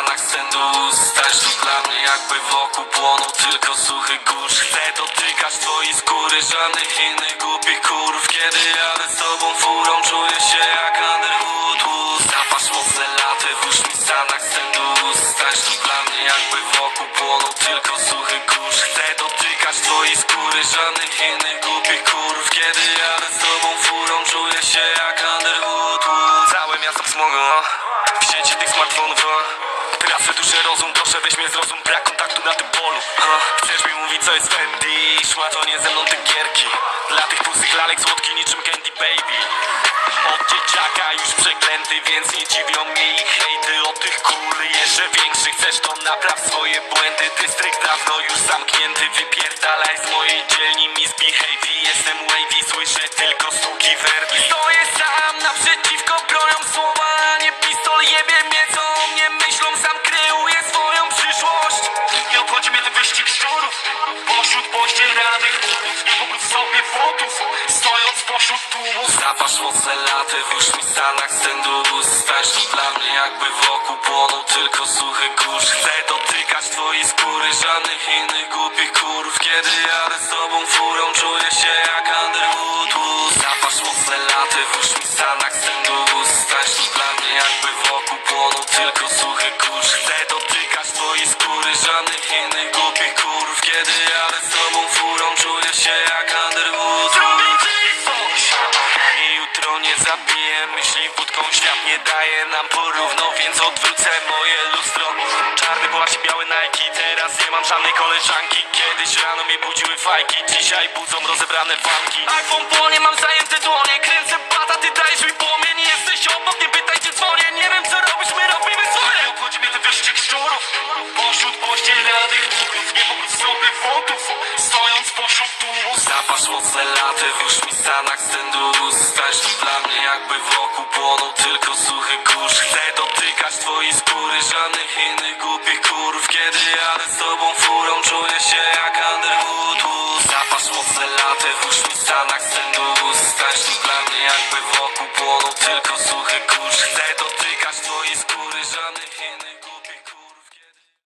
stanach sendu Staś tu dla mnie jakby wokół płonął tylko suchy kurz. Chcę dotykać twojej skóry, żadnych innych głupich kurw. Kiedy jadę z tobą furą, czuję się jak Underwood. Wood. Zapasz mocne laty, włóż mi stanach sendu Staś tu dla mnie jakby wokół płonął tylko suchy kurz. Chcę dotykać twojej skóry, żadnych innych głupich kurw. Kiedy jadę z tobą furą, czuję się jak Underwood. Wood. Całe miasto w smogu, w sieci tych smartfonów weź mnie zrozum Brak kontaktu na tym polu. O. Chcesz mi mówić co jest Fendi? Szła to nie ze mną te gierki. Dla tych pustych lalek słodki niczym Candy Baby. Od dzieciaka już przeklęty, więc nie dziwią mnie ich hejty Od tych kul jeszcze większy Chcesz to napraw swoje błędy. Dystrykt dawno już zamknięty Wypierdalaj z mojej dzielni. Misbehave Jestem wavy, słyszę tylko stuki Zapasz mocne laty, włóż mi w stanach sendu Staś tu dla mnie jakby wokół płonął tylko suchy kurz. Chcę dotykać twojej skóry, żadnych innych głupich kurw. Kiedy jadę z tobą furą, czuję się jak Underwood Wood. Zapasz mocne laty, włóż mi w stanach sendu Staś tu dla mnie jakby wokół płonął tylko suchy kurz. Chcę dotykać twojej skóry, żadnych innych głupich kurw. Kiedy jadę z tobą nie daje nam porówno Więc odwrócę moje lustro. Czarny płaszcz, białe Nike Teraz nie mam żadnej koleżanki. Kiedyś rano mnie budziły fajki Dzisiaj budzą rozebrane fanki. iPhone płonie, mam zajęte dłonie Kręcę bata, ty dajesz mi płomień. Jesteś obok, nie pytaj czy dzwonię. Nie wiem co robisz, my robimy swoje. Nie obchodzi mnie ten wyścig szczurów Pośród pościeranych murów Nie pobudź sobie wątów Stojąc pośród tłumu Zapasz mocne laty, włóż mi popłonął tylko suchy kurz. Chcę dotykać twojej skóry, żadnych innych głupich kurw. Kiedy jadę z tobą furą, czuję się jak Underwood Zapasz mocne laty, w usznicach sen luz. Stań dla mnie jakby wokół płonął tylko suchy